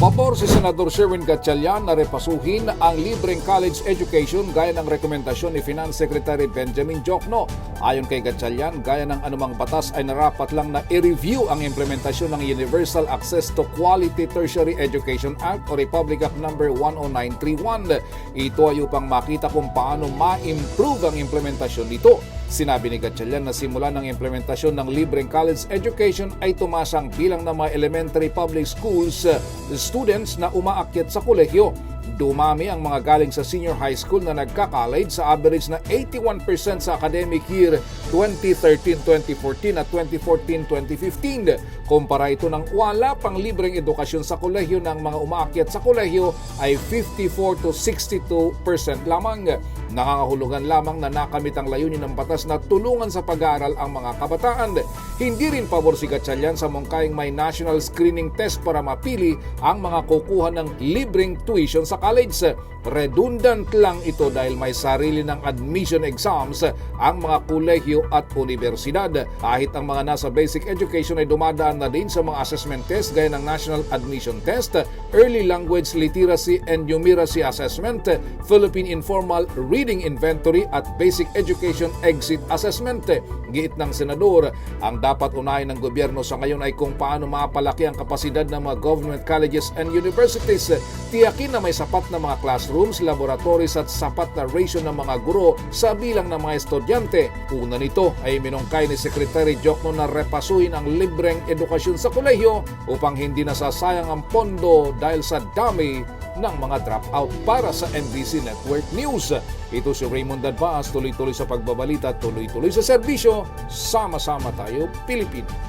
Pabor si Senador Sherwin Gatchalian na repasuhin ang libreng college education gaya ng rekomendasyon ni Finance Secretary Benjamin Jokno. Ayon kay Gatchalian, gaya ng anumang batas ay narapat lang na i-review ang implementasyon ng Universal Access to Quality Tertiary Education Act o Republic Act No. 10931. Ito ay upang makita kung paano ma-improve ang implementasyon nito. Sinabi ni Gatchalian na simula ng implementasyon ng libreng college education ay tumasang bilang ng mga elementary public schools uh, students na umaakyat sa kolehiyo. Dumami ang mga galing sa senior high school na nagka-college sa average na 81% sa academic year 2013-2014 at 2014-2015. Kumpara ito ng wala pang libreng edukasyon sa kolehiyo ng mga umaakyat sa kolehiyo ay 54 to 62% lamang. Nakakahulugan lamang na nakamit ang layunin ng batas na tulungan sa pag-aaral ang mga kabataan. Hindi rin pabor si Gatchalian sa mungkayang may national screening test para mapili ang mga kukuha ng libreng tuition sa college. Redundant lang ito dahil may sarili ng admission exams ang mga kolehiyo at universidad. Kahit ang mga nasa basic education ay dumadaan na din sa mga assessment test gaya ng National Admission Test, Early Language Literacy and Numeracy Assessment, Philippine Informal Reading Inventory at Basic Education Exit Assessment. Giit ng senador, ang dapat unahin ng gobyerno sa ngayon ay kung paano mapalaki ang kapasidad ng mga government colleges and universities. Tiyakin na may sapat na mga classrooms, laboratories at sapat na ratio ng mga guro sa bilang ng mga estudyante. Una nito ay minungkay ni Secretary Jokno na repasuhin ang libreng edukasyon sa kolehiyo upang hindi nasasayang ang pondo dahil sa dami ng mga dropout para sa NBC Network News. Ito si Raymond Dadbaas, tuloy-tuloy sa pagbabalita, tuloy-tuloy sa serbisyo, sama-sama tayo, Pilipino.